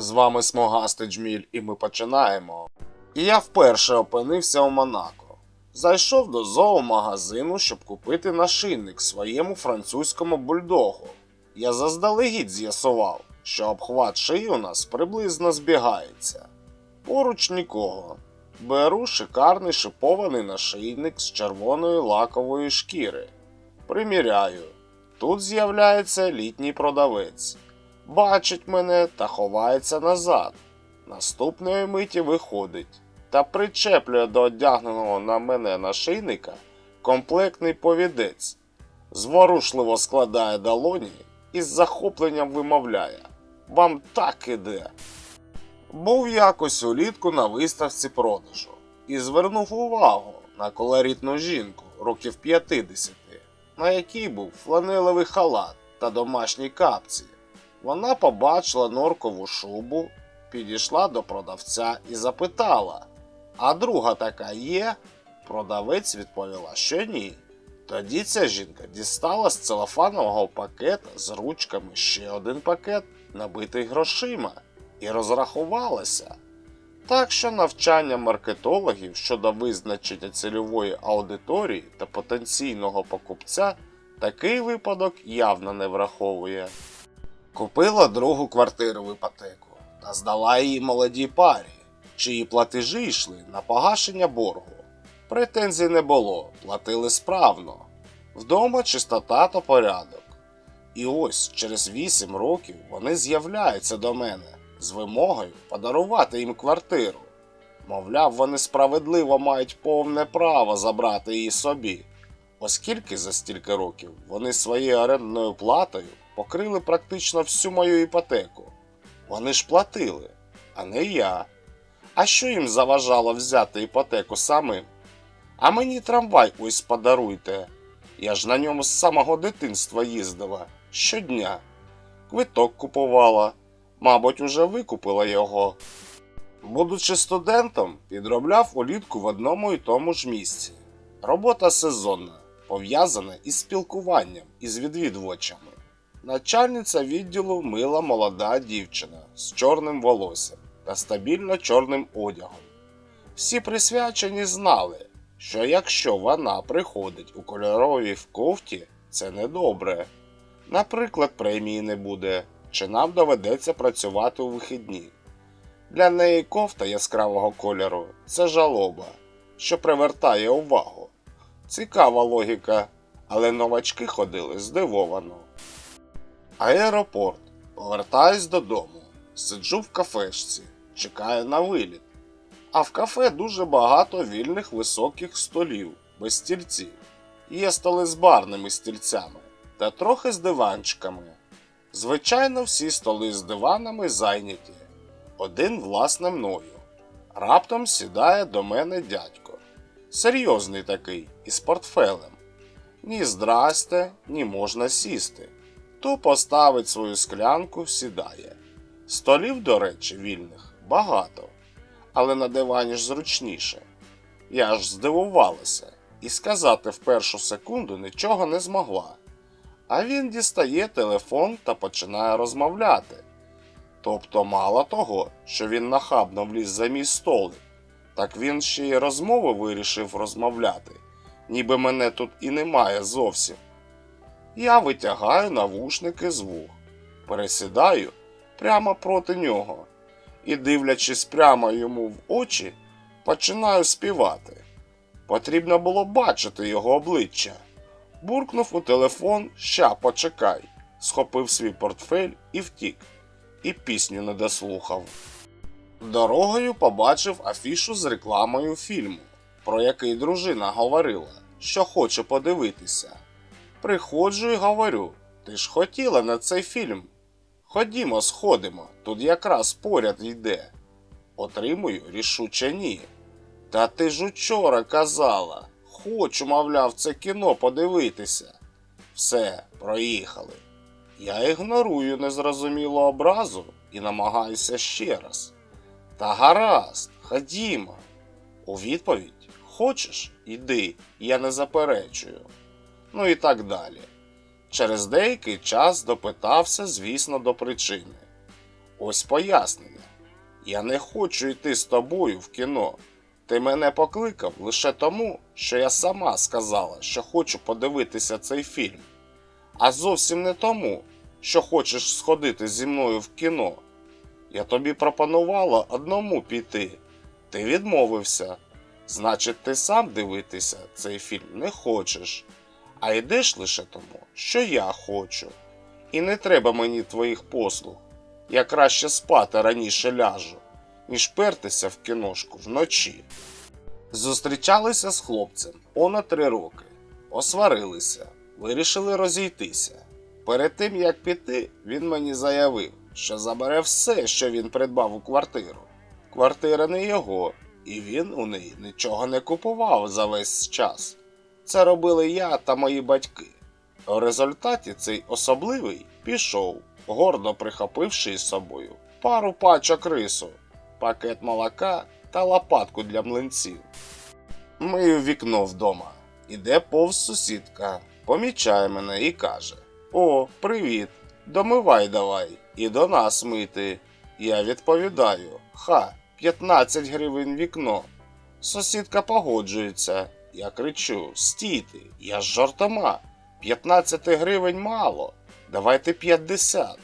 З вами Смогастий Джміль, і ми починаємо. І я вперше опинився у Монако. Зайшов до зоомагазину, щоб купити нашийник своєму французькому бульдогу. Я заздалегідь з'ясував, що обхват шиї у нас приблизно збігається. Поруч нікого. Беру шикарний шипований нашийник з червоної лакової шкіри. Приміряю. Тут з'являється літній продавець. Бачить мене та ховається назад. Наступної миті виходить та причеплює до одягненого на мене нашийника комплектний повідець, зворушливо складає долоні і з захопленням вимовляє: Вам так іде. Був якось улітку на виставці продажу і звернув увагу на колоритну жінку років 50, на якій був фланелевий халат та домашні капці. Вона побачила норкову шубу, підійшла до продавця і запитала: А друга така є? Продавець відповіла, що ні. Тоді ця жінка дістала з целофанового пакета з ручками ще один пакет, набитий грошима, і розрахувалася. Так що навчання маркетологів щодо визначення цільової аудиторії та потенційного покупця такий випадок явно не враховує. Купила другу квартиру в іпотеку та здала її молодій парі, чиї платежі йшли на погашення боргу. Претензій не було, платили справно. Вдома чистота та порядок. І ось через 8 років вони з'являються до мене з вимогою подарувати їм квартиру. Мовляв, вони справедливо мають повне право забрати її собі, оскільки за стільки років вони своєю орендною платою покрили практично всю мою іпотеку. Вони ж платили, а не я. А що їм заважало взяти іпотеку самим? А мені трамвай ось подаруйте. Я ж на ньому з самого дитинства їздила щодня. Квиток купувала, мабуть, уже викупила його. Будучи студентом, підробляв улітку в одному і тому ж місці. Робота сезонна, пов'язана із спілкуванням із відвідувачами. Начальниця відділу мила молода дівчина з чорним волоссям та стабільно чорним одягом. Всі присвячені знали, що якщо вона приходить у кольоровій кофті, це недобре. Наприклад, премії не буде, чи нам доведеться працювати у вихідні. Для неї кофта яскравого кольору це жалоба, що привертає увагу. Цікава логіка, але новачки ходили здивовано. Аеропорт. Повертаюсь додому. Сиджу в кафешці, чекаю на виліт. А в кафе дуже багато вільних високих столів, без стільців. Є столи з барними стільцями та трохи з диванчиками. Звичайно, всі столи з диванами зайняті. Один, власне, мною. Раптом сідає до мене дядько. Серйозний такий, із портфелем. Ні здрасте, ні можна сісти. То поставить свою склянку, сідає. Столів, до речі, вільних багато, але на дивані ж зручніше. Я ж здивувалася і сказати в першу секунду нічого не змогла. А він дістає телефон та починає розмовляти. Тобто, мало того, що він нахабно вліз за мій столик, так він ще й розмови вирішив розмовляти, ніби мене тут і немає зовсім. Я витягаю навушники з вух, пересідаю прямо проти нього і, дивлячись прямо йому в очі, починаю співати. Потрібно було бачити його обличчя. Буркнув у телефон Ща почекай, схопив свій портфель і втік, і пісню не дослухав. Дорогою побачив афішу з рекламою фільму, про який дружина говорила, що хоче подивитися. Приходжу і говорю: ти ж хотіла на цей фільм. Ходімо, сходимо, тут якраз поряд йде. Отримую рішуче ні. Та ти ж учора казала, хочу, мовляв, це кіно подивитися. Все, проїхали. Я ігнорую незрозумілу образу і намагаюся ще раз. Та гаразд, ходімо. У відповідь хочеш, іди, я не заперечую. Ну і так далі. Через деякий час допитався, звісно, до причини. Ось пояснення. Я не хочу йти з тобою в кіно. Ти мене покликав лише тому, що я сама сказала, що хочу подивитися цей фільм. А зовсім не тому, що хочеш сходити зі мною в кіно. Я тобі пропонувала одному піти. Ти відмовився. Значить, ти сам дивитися цей фільм не хочеш, а йдеш лише тому, що я хочу. І не треба мені твоїх послуг. Я краще спати раніше ляжу, ніж пертися в кіношку вночі. Зустрічалися з хлопцем понад три роки, осварилися, вирішили розійтися. Перед тим як піти, він мені заявив, що забере все, що він придбав у квартиру. Квартира не його, і він у неї нічого не купував за весь час. Це робили я та мої батьки. У результаті цей особливий пішов, гордо прихопивши із собою пару пачок рису, пакет молока та лопатку для млинців. Мию вікно вдома. Іде повз сусідка, помічає мене і каже: О, привіт! Домивай давай, і до нас мити. Я відповідаю: Ха, 15 гривень вікно. Сусідка погоджується. Я кричу: Стійте, я ж жартома. 15 гривень мало. Давайте 50.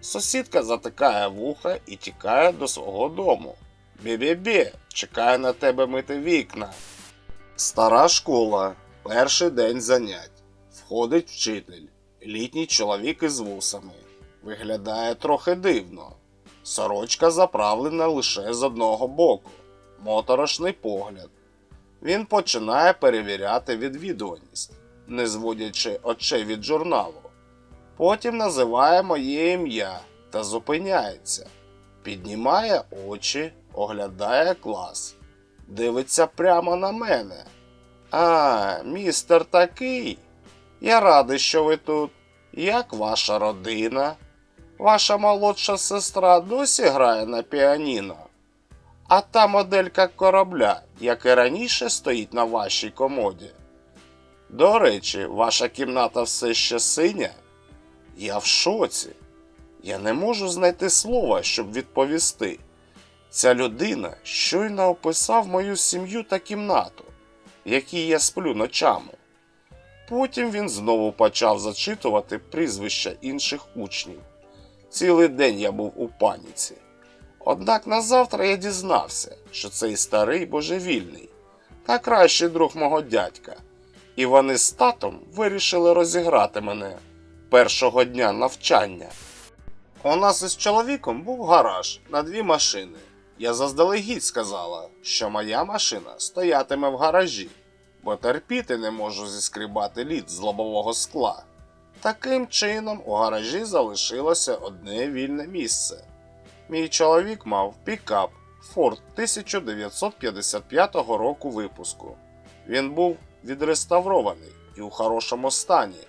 Сусідка затикає вуха і тікає до свого дому. Бі-бі-бі, чекає на тебе мити вікна. Стара школа. Перший день занять. Входить вчитель. Літній чоловік із вусами. Виглядає трохи дивно. Сорочка заправлена лише з одного боку. Моторошний погляд. Він починає перевіряти відвідуваність, не зводячи очей від журналу. Потім називає моє ім'я та зупиняється. Піднімає очі, оглядає клас, дивиться прямо на мене. А, містер такий. Я радий, що ви тут. Як ваша родина? Ваша молодша сестра досі грає на піаніно. А та моделька корабля, як і раніше, стоїть на вашій комоді. До речі, ваша кімната все ще синя? Я в шоці. Я не можу знайти слова, щоб відповісти. Ця людина щойно описав мою сім'ю та кімнату, в якій я сплю ночами. Потім він знову почав зачитувати прізвища інших учнів. Цілий день я був у паніці. Однак назавтра я дізнався, що цей старий божевільний та кращий друг мого дядька, і вони з татом вирішили розіграти мене першого дня навчання. У нас із чоловіком був гараж на дві машини. Я заздалегідь сказала, що моя машина стоятиме в гаражі, бо терпіти не можу зіскрібати лід з лобового скла. Таким чином у гаражі залишилося одне вільне місце. Мій чоловік мав пікап Ford 1955 року випуску. Він був відреставрований і у хорошому стані.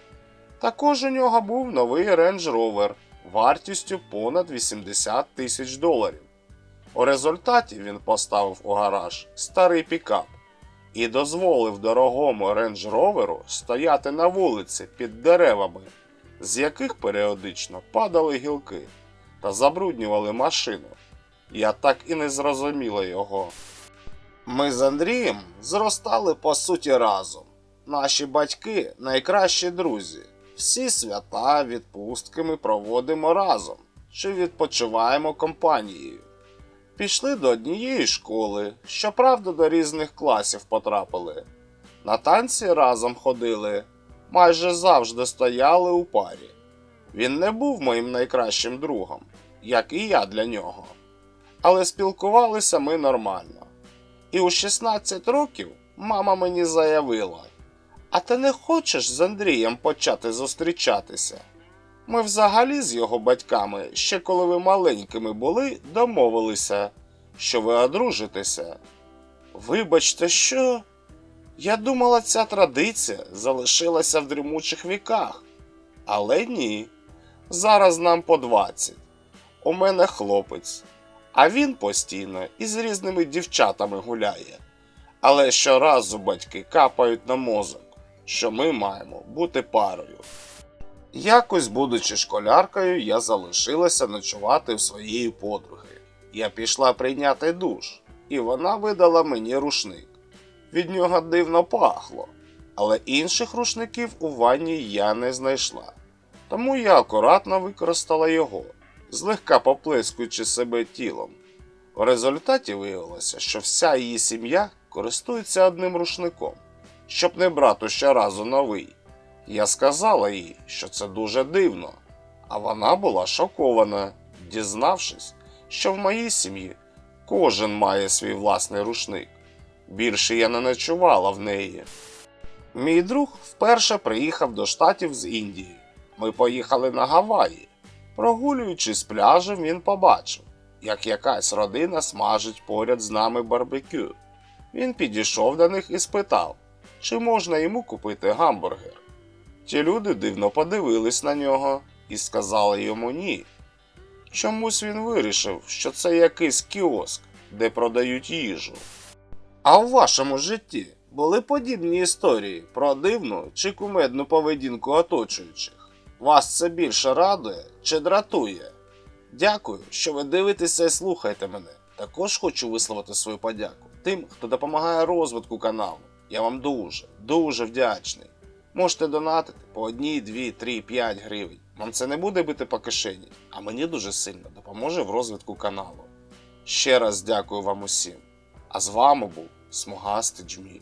Також у нього був новий Range Rover вартістю понад 80 тисяч доларів. У результаті він поставив у гараж старий пікап і дозволив дорогому Range Rover стояти на вулиці під деревами, з яких періодично падали гілки та забруднювали машину. Я так і не зрозуміла його. Ми з Андрієм зростали по суті разом. Наші батьки найкращі друзі. Всі свята, відпустки ми проводимо разом чи відпочиваємо компанією. Пішли до однієї школи, щоправда, до різних класів потрапили. На танці разом ходили, майже завжди стояли у парі. Він не був моїм найкращим другом, як і я для нього. Але спілкувалися ми нормально. І у 16 років мама мені заявила: А ти не хочеш з Андрієм почати зустрічатися? Ми взагалі з його батьками, ще коли ви маленькими були, домовилися, що ви одружитеся. Вибачте, що? Я думала, ця традиція залишилася в дрімучих віках. Але ні. Зараз нам по 20. У мене хлопець, а він постійно із різними дівчатами гуляє. Але щоразу батьки капають на мозок, що ми маємо бути парою. Якось, будучи школяркою, я залишилася ночувати в своєї подруги. Я пішла прийняти душ, і вона видала мені рушник. Від нього дивно пахло, але інших рушників у ванні я не знайшла. Тому я акуратно використала його, злегка поплескуючи себе тілом. В результаті виявилося, що вся її сім'я користується одним рушником, щоб не брати щоразу новий. Я сказала їй, що це дуже дивно, а вона була шокована, дізнавшись, що в моїй сім'ї кожен має свій власний рушник. Більше я не ночувала в неї. Мій друг вперше приїхав до штатів з Індії. Ми поїхали на Гаваї. Прогулюючись пляжем, він побачив, як якась родина смажить поряд з нами барбекю. Він підійшов до них і спитав, чи можна йому купити гамбургер. Ті люди дивно подивились на нього і сказали йому ні. Чомусь він вирішив, що це якийсь кіоск, де продають їжу. А у вашому житті були подібні історії про дивну чи кумедну поведінку оточуючих? Вас це більше радує чи дратує? Дякую, що ви дивитеся і слухаєте мене. Також хочу висловити свою подяку тим, хто допомагає розвитку каналу. Я вам дуже, дуже вдячний. Можете донатити по 1, 2, 3, 5 гривень. Вам це не буде бити по кишені, а мені дуже сильно допоможе в розвитку каналу. Ще раз дякую вам усім. А з вами був Смугастий Джміль.